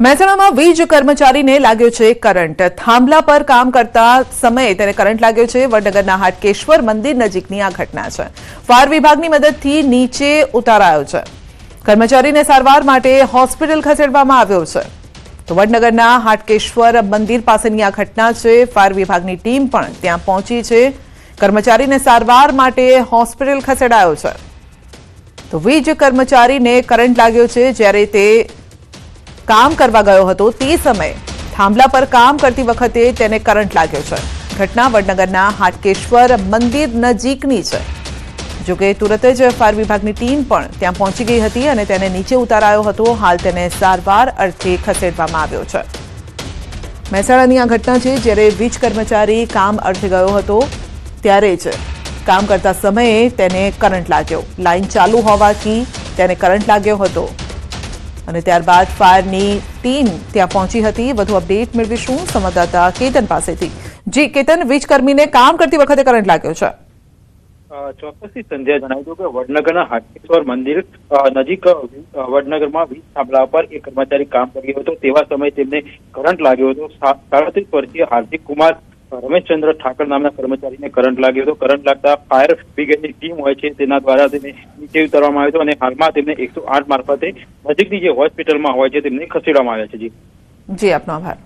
મહેસાણામાં વીજ કર્મચારીને લાગ્યો છે કરંટ. થાંભલા પર કામ કરતા સમયે તેને કરંટ લાગ્યો છે. વડનગરના હાટકેશ્વર મંદિર નજીકની આ ઘટના છે. ફાયર વિભાગની મદદથી નીચે ઉતારાયો છે. કર્મચારીને સારવાર માટે હોસ્પિટલ ખસેડવામાં આવ્યો છે. તો વડનગરના હાટકેશ્વર મંદિર પાસેની આ ઘટના છે. ફાયર વિભાગની ટીમ પણ ત્યાં પહોંચી છે. કર્મચારીને સારવાર માટે હોસ્પિટલ ખસેડાયો છે. તો વીજ કર્મચારીને કરંટ લાગ્યો છે. જ્યારે તે કામ કરવા ગયો હતો તે સમયે. થાંભલા પર કામ કરતી વખતે તેને કરંટ લાગ્યો છે. ઘટના વડનગરના હાટકેશ્વર મંદિર નજીકની છે. જોકે તુરત જ ફાયર વિભાગની ટીમ પણ ત્યાં પહોંચી ગઈ હતી અને તેને નીચે ઉતારાયો હતો. હાલ તેને સારવાર અર્થે ખસેડવામાં આવ્યો છે. મહેસાણાની આ ઘટના છે, જ્યારે વીજ કર્મચારી કામ અર્થે ગયો હતો, ત્યારે જ કામ કરતા સમયે તેને કરંટ લાગ્યો. લાઇન ચાલુ હોવાથી તેને કરંટ લાગ્યો હતો. અને ત્યારબાદ ફાયરની ટીમ ત્યાં પહોંચી હતી. વધુ અપડેટ મેળવીશું સંવાદદાતા કેતન પાસેથી. જી, કેતન, વીજકર્મીને કામ કરતી વખતે કરંટ લાગ્યો છે. ચોક્કસથી ચોક્કસથી સંધ્યા જણાવ્યું કે વડનગરના હાટકેશ્વર મંદિર નજીક વડનગરમાં વીજ થાંભલા પર એક કર્મચારી કામ કર્યો હતો. તેવા સમયે તેમને કરંટ લાગ્યો હતો. સાડત્રીસ વર્ષીય હાર્દિક કુમાર રમેશચંદ્ર ઠાકર નામના કર્મચારીને કરંટ લાગ્યો હતો. કરંટ લાગતા ફાયર બ્રિગેડની ટીમ હોય છે તેના દ્વારા તેને નીચે ઉતારવામાં આવ્યો હતો અને હાલમાં તેમને એકસો આઠ મારફતે નજીકની જે હોસ્પિટલમાં હોય છે તેમને ખસેડવામાં આવ્યા છે. જી. જી, આપનો આભાર.